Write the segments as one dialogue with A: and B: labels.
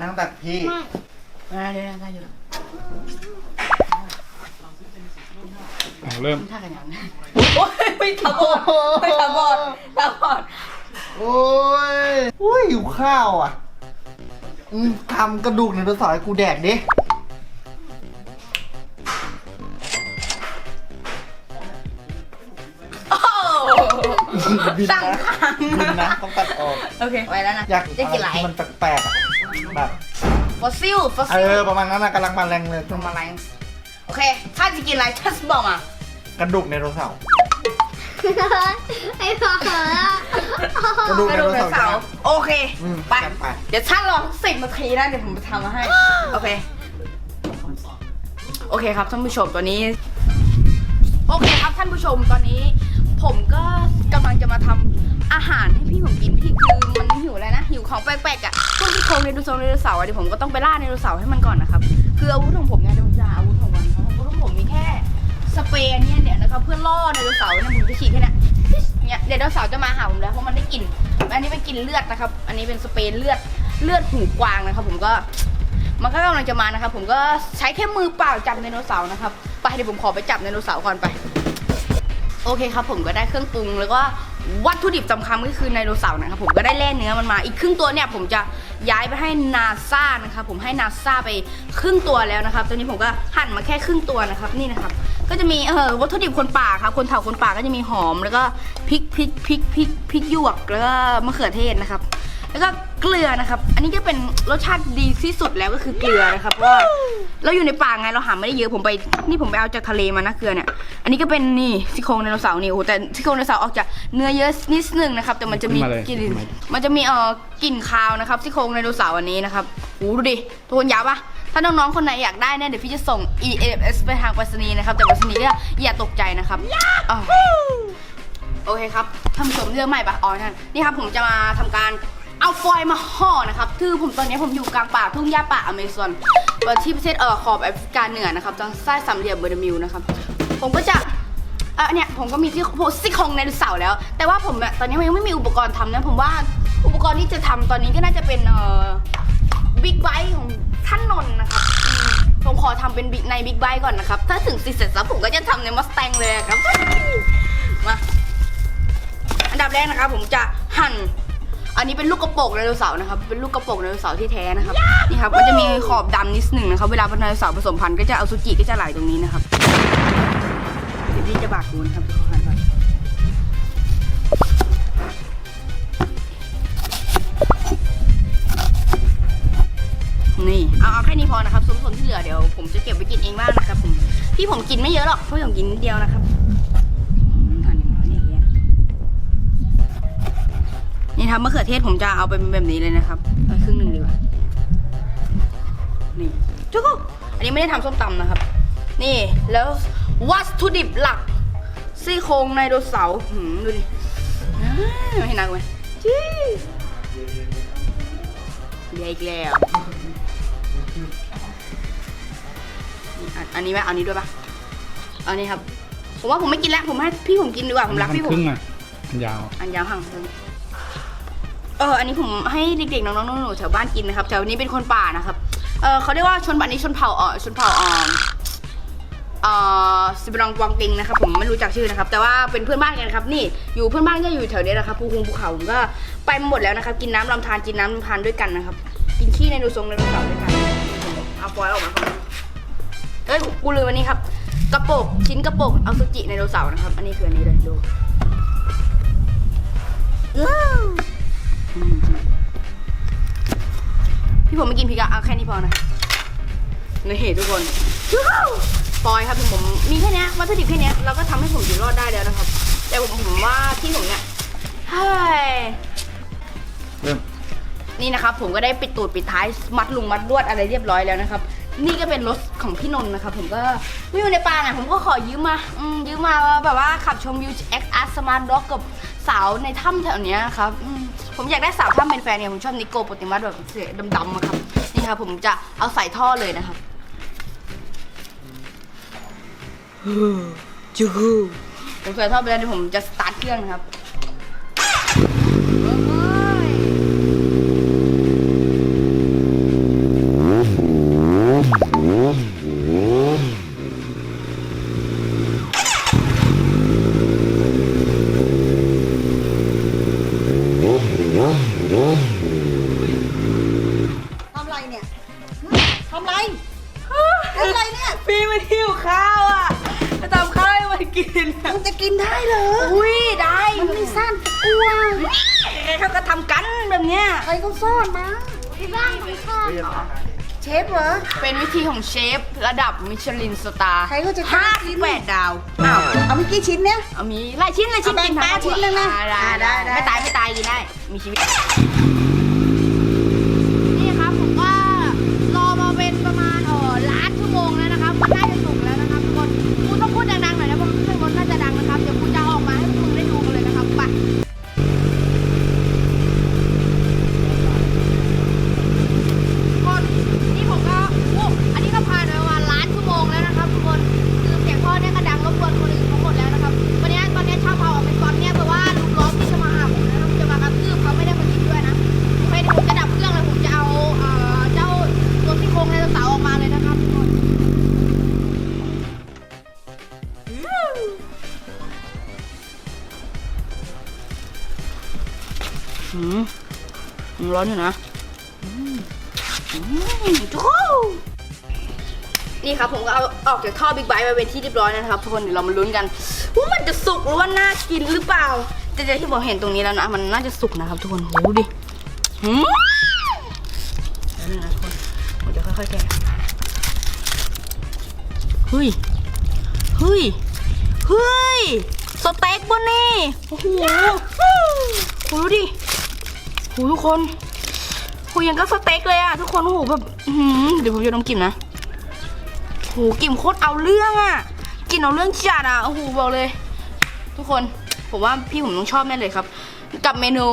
A: นั่งตักพี่
B: ไม่
C: อ่าเดี๋ยวได้อยู่
D: อะเริ่ม
C: ท่าขยันโอ้ยไม่ตาบอดไม่ตาบอดตาบอด
A: โอ้ยโอ้ยหิวข้าวอะอืมทำกระดูกในตัวสอยกูแดกดิ
C: โอ้
A: บิน
C: สั่ง
A: นะ
C: คัง
A: บินนะต้องตัดออก
C: โอเค ไว้แล้วนะ
A: อยาก
C: จะกินอะไร
A: ที่มันแปลกๆอะ แบบ
C: ฟอสซิลฟอส
A: เอ
C: ซิล
A: อประมาณนั้นนะกำลังมาแรงเลย
C: ทำอะไรโอเค ถ้าจะกินอะไรทัสบอกมา
A: กระดูกในตัวเสาร์
B: ไอ้พ่อก
A: ระดูก
C: ก
A: ใน
C: ระดู
A: ตั
C: ก
A: ว
C: ใน
A: เสา
C: เสา
A: ร์
C: โอเค
A: อืม
C: ไป
A: จัดไป
C: เดี๋ยวท่านรอสิบนาทีนะเดี๋ยวผมไปทำมาให้ โอเค โอเคครับท่านผู้ชมตอนนี้ โอเคครับท่านผู้ชมตอนนี้ ผมก็กำลังจะมาทำอาหารให้พี่ผมกินพี่คือมันหิวอะไรนะ หิวของแปลกๆอะพวกที่ โครงในดูโซนในดูเสาร์อะเดี๋ยวผมก็ต้องไปล่าในดูเสาร์ให้มันก่อนนะครับ คืออาวุธของผมเนี่ยเดี๋ยวผมจะหาอาวุธของมันเพราะอาวุธของผมมีแค่สเปรย์เนี่ยเนี่ยนะครับเพื่อล่อในดูเสาร์เนี่ยผมจะฉีดแค่เนี้ยเนี่ยเดี๋ยวดาวเสาร์จะมาหาผมแล้วเพราะมันได้กลิ่น อันนี้เป็นกลิ่นเลือดนะครับ อันนี้เป็นสเปรย์เลือดเลือดหูกวางนะครับ ผมก็มันก็กำลังจะมานะครับ ผมก็ใช้แค่มือเปล่าจับไดโนเสาร์นะครับ ไปเดี๋ยวผมขอไปจับไดโนเสาร์ก่อนไป โอเคครับ ผมก็ได้เครื่องปรุงแล้วก็วัตถุดิบสำคัญก็คือไดโนเสาร์นะครับผมก็ได้แล่เนื้อมันมาอีกครึ่งตัวเนี่ยผมจะ ย้ายไปให้นาซานะครับ ผมให้นาซาไปครึ่งตัวแล้วนะครับตอนนี้ผมก็หั่นมาแค่ครึ่งตัวนะครับนี่นะครับ ก็จะมีเออวัตถุดิบคนป่าครับคนเถ่าคนป่าก็จะมีหอมแล้วก็พริกพริกพริกพริกพริกหยวกแล้วก็มะเขือเทศนะครับ แล้วก็เกลือนะครับ อันนี้ก็เป็นรสชาติดีที่สุดแล้วก็คือเกลือนะครับเพราะว่าเราอยู่ในป่าไงเราหาไม่ได้เยอะผมไปนี่ผมไปเอาจากทะเลมานะเกลือเนี่ย อันนี้ก็เป็นนี่ซี่โครงไดโนเสาร์นี่โอ้โหแต่ซี่โครงไดโนเสาร์ออกจากเนื้อเยอะนิดนึงนะครับ แต่มันจะมี
D: ขึ้นมาเลย
C: กลิ่น
D: ขึ้นมา
C: มันจะมีเอ่อกลิ่นคาวนะครับซี่โครงไดโนเสาร์อันนี้นะครับโอ้โหดูดิทุกคนยาวปะถ้าน้องๆคนไหนอยากได้เนี่ยเดี๋ยวพี่จะส่ง EMS ไปทางไปรษณีย์นะครับแต่ไปรษณีย์ก็อย่าตกใจนะครับอ้าวโอเคครับท่านผู้ชมเรื่องใหม่ปะอ๋อนั่นนี่ครับผมจะมาทำการ เอาฟอยล์มาห่อนะครับคือผมตอนนี้ผมอยู่กลางป่าทุ่งหญ้าป่าอเมซอนที่ประเทศเอ่อขอบแอฟริกาเหนือนะครับทางใต้สามเหลี่ยมเบอร์ดมิวนะครับ ผมก็จะเออเนี่ยผมก็มีที่ซี่โครงไดโนเสาแล้ว แต่ว่าผมอะตอนนี้ยังไม่มีอุปกรณ์ทำนะผมว่าอุปกรณ์ที่จะทำตอนนี้ก็น่าจะเป็นเอ่อบิ๊กไบค์ของท่านนนท์นะครับอืมผมขอทำเป็นบิ๊กในบิ๊กไบค์ก่อนนะครับ ถ้าถึงสิเสร็จแล้วผมก็จะทำในมัสแตงเลยครับ มา อันดับแรกนะครับผมจะหั่น อันนี้เป็นลูกกระโปรงไดโนเสาร์นะครับ เป็นลูกกระโปรงไดโนเสาร์ที่แท้นะครับ นี่ครับ มันจะมีขอบดำนิดหนึ่งนะครับ เวลาไดโนเสาร์ผสมพันธุ์ก็จะเอาซูจิก็จะไหลตรงนี้นะครับ เดี๋ยวพี่จะบากดูนะครับทุกคนครับนี่เอาเอาแค่นี้พอนะครับส่วนที่เหลือเดี๋ยวผมจะเก็บไว้กินเองบ้างนะครับผมพี่ผมกินไม่เยอะหรอกเพราะผมกินนิดเดียวนะครับ นี่ครับมะเขือเทศผมจะเอาไปเป็นแบบนี้เลยนะครับเอาครึ่งหนึ่งดีกว่า นี่จุ๊กอันนี้ไม่ได้ทำส้มตำนะครับ นี่แล้ววัตถุดิบหลักซี่โครงไดโนเสาร์หืมดูดิอ้าวให้นักไหมจี้เหลืออีกแล้วนี่อันอันนี้ไหมเอาอันนี้ด้วยปะเอาอันนี้ครับ ผมว่าผมไม่กินแล้ว ผมให้พี่ผมกินดีกว่า ผมรักพี่ผ
D: ค
C: ม
D: รึ่งอะอันยาว
C: อันยาวห่าง เอออันนี้ผมให้เด็กๆน้องๆหนูๆแถวบ้านกินนะครับแถวนี้เป็นคนป่านะครับเออเขาเรียกว่าชนป่านี้ชนเผ่าเออชนเผ่าเออเออซิบรองกวางติงนะครับผมไม่รู้จักชื่อนะครับ แต่ว่าเป็นเพื่อนบ้านกันครับนี่อยู่เพื่อนบ้านก็อยู่แถวนี้นะครับภูคงภูเขาผมก็ไปหมดแล้วนะครับกินน้ำลำธารกินน้ำลำธารด้วยกันนะครับกินขี้ในดูทรงในดูเสาด้วยกันเอาฟอยออกมาครับเอ้ยกูลืมอันนี้ครับกระโปกชิ้นกระโปกเอาซูจิในดูเสาร์นะครับ อันนี้คืออันนี้เลยดู พี่ผมไม่กินพริกอะเอาแค่นี้พอนะนี่ทุกคนปอยครับผมมีแค่เนี้ยวัตถุดิบแค่เนี้ยเราก็ทำให้ผมอยู่รอดได้แล้วนะครับ แต่ผมผมว่าที่ผมเนี่ยเฮ้ย
A: เริ่ม
C: นี่นะครับ ผมก็ได้ปิดตูดปิดท้ายมัดลุงมัดลวดอะไรเรียบร้อยแล้วนะครับ นี่ก็เป็นรถของพี่นนท์นะครับ ผมก็ไม่อยู่ในป่าไงผมก็ขอยืมมาอืมยืมมาแบบว่าขับชมวิว X R Smart Dog กับ สาวในถ้ำแถวเนี้ยครับอืมผมอยากได้สาวถ้ำเป็นแฟนเนี่ยผมชอบนิโกโปติมัสแบบเสียดำๆอะครับนี่ครับผมจะเอาใส่ท่อเลยนะครับจูผมใส่ท่อไปแล้วเดี๋ยวผมจะสตาร์ทเครื่องนะครับ
E: เหรอ
C: อุ้ยได้
E: มันไม่สั้นกลัว
C: ใครเขาก็ทำกันแบบเนี้ย
E: ใครเขาซ่อนมา
B: ที่บ้านของข้า
E: เชฟเหรอ
C: เป็นวิธีของเชฟระดับมิชลินสตาร์
E: ใครเขาจะก
C: ห้า
E: ล้า
C: สิ
E: กิ
C: บ
E: น
C: แปดดาว
E: อ้าว เอาไม่กี่ชิ้นเนี่ย
C: เอามีหลายชิ้นหลายชิ้น
E: เอาแบ่ง
C: กิ
E: แปด
C: ทั้ง
E: ชิ้นเลยนะ
C: ได้
E: ได้
C: ได้
E: ได้
C: ไม่ตายไม่ตายกินได้ มีชีวิต
B: อืมมันร้อนอยู่นะอืมอืมทุกคนนี่ครับผมก็เอาออก
C: จากท่อบิ๊กไบค์ไปเป็นที่เรียบร้อยนะครับทุกคนเดี๋ยวเรามาลุ้นกันว่ามันจะสุกหรือว่าน่ากินหรือเปล่า แต่จากที่ผมเห็นตรงนี้แล้วนะ มันน่าจะสุกนะครับทุกคนโหดูดิหืมเดี๋ยวนะทุกคนผมจะค่อยๆแกะเฮ้ยเฮ้ยเฮ้ยสเต็กบนนี่โอ้โหโหดูดิ หทุกคนโหยังก็สเต็กเลยอะทุกคนโอ้โหแบบหือเดี๋ยวผมจะดมกลิ่นนะโหกลิ่นโคตรเอาเรื่องอะกลิ่นเอาเรื่องจัดอะโอ้โหบอกเลย ทุกคนผมว่าพี่ผมต้องชอบแน่เลยครับ กับเมนู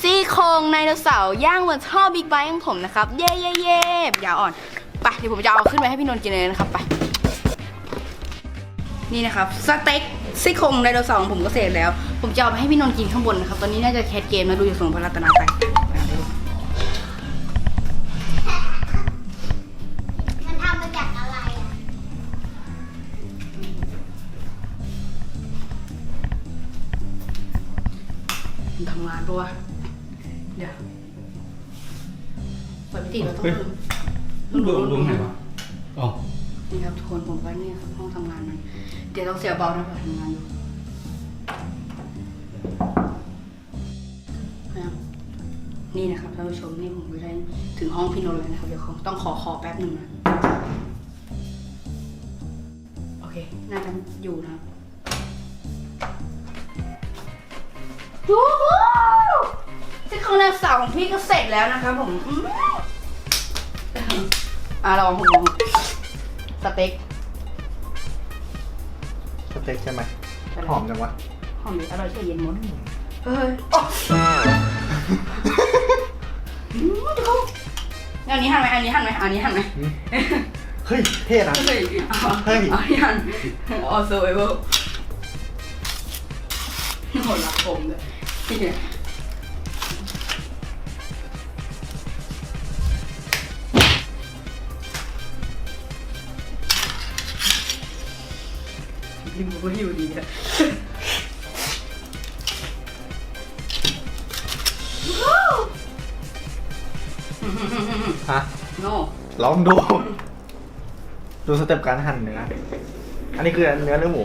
C: ซี่โครงไดโนเสาร์ย่างบนท่อบิ๊กไบค์ของผมนะครับ เย่เย่เย่ยาอ่อนไปเดี๋ยวผมจะเอาขึ้นไปให้พี่นนท์กินเลยนะครับไปนี่นะครับสเต็ก ซี่โครงไดโนเสาร์ของผมก็เสร็จแล้ว ผมจะเอาไปให้พี่นนท์กินข้างบนนะครับ ตอนนี้น่าจะแคสเกมนะดูจากทรงพระรัตนาไป
B: มันทำมาจากอะไรอะ
C: มันทำงานปะวะเดี๋ยวเปิดพิธีเราต้อง
D: เฮ้ย
C: ต้อง
D: ดู
C: ดู
D: ดูไหนวะอ๋อ
C: นี่ครับทุกคนผมก็นี่ครับห้องทำงานมันเดี๋ยวต้องเสียเบานะเปิดทำงานอยู่นะครับนี่นะครับท่านผู้ชมนี่ผมไปได้ถึงห้องพี่นนท์เลยนะครับเดี๋ยวเขาต้องขอขอแป๊บหนึ่งนะโอเคน่าจะอยู่นะครับวู้ที่ข้งหน้าเสาของพี่ก็เสร็จแล้วนะครับผมอืมอะลองผมลองสเต็ก
A: ต็กใช่ไหมหอมจังวะ
C: หอมดีอร่อยเฉยเย็นหมดเฮ้ยโอ้อืมเดี๋ยวเขาเอาอันนี้หั่นไหมอันนี้หั่นไหมอันนี้หั่นไหม
A: เฮ้ยเท่นะ
C: เฮ้ยเอา
A: เฮ้ย
C: เอาอันนี้หั่น also able โหรักผมเลยเนี่ย ลิมก็อยู่ดีอะ
A: ฮะ
C: โน่
A: ลองดู ดูสเต็ปการหั่นเนื้อ อันนี้คือเนื้อเนื้อหมู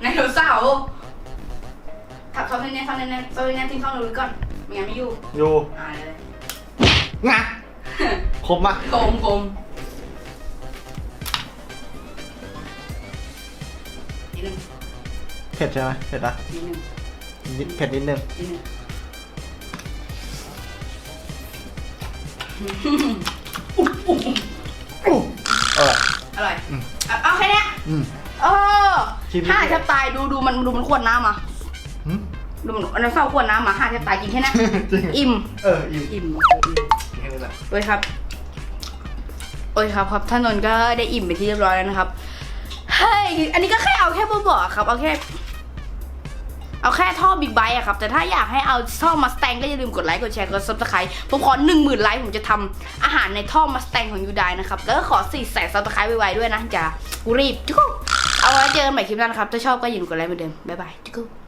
C: ไดโนเสาร์ขับเขาแน่ๆเขาแน่ๆเขาแน่ๆทิ้งเข้าหนูก่อนไม่งั้นไม่อยู่
A: อยู่
C: อ่าเลย
A: งะครบมะ
C: โกงโกง
A: ผ็ดใช่ไหมเผ็ดปะ
C: นิดนึง
A: นิดเผ็ดนิดนึง
C: นิดนึง
A: เออ
C: อร่อยเอาเอาแค่เนี้ย
A: อืม
C: เออ
A: ชิมดิ
C: ห้าแทบตายดูดูมันดูมันขวดน้ำอะ
A: หึ
C: ดูมันอันนั้นเศร้าขวดน้ำอะห้าแทบตายกินแค่เนี้ย
A: จริง
C: อิ่ม
A: เอออิ่ม
C: อิ่ม
A: แค่นี้แหละ
C: โอ้ยครับ โอ้ยครับครับท่านนนท์ก็ได้อิ่มไปนที่เรียบร้อยแล้วนะครับเฮ้ยอันนี้ก็แค่เอาแค่เบาๆครับเอาแค่ เอาแค่ท่อบิ๊กไบค์อะครับ แต่ถ้าอยากให้เอาท่อมาสแตงก็อย่าลืมกดไลค์ กดแชร์ กดซับสไครต์ผมขอหนึ่งหมื่นไลค์ผมจะทำอาหารในท่อมาสแตงของยูไดนะครับ แล้วก็ขอสี่แสนซับสไครต์ไวๆด้วยนะ จะรีบจุ๊กเอาไว้เจอกันใหม่คลิปหน้านะครับ ถ้าชอบก็อย่าลืมกดไลค์เหมือนเดิม บ๊ายบายจุ๊ก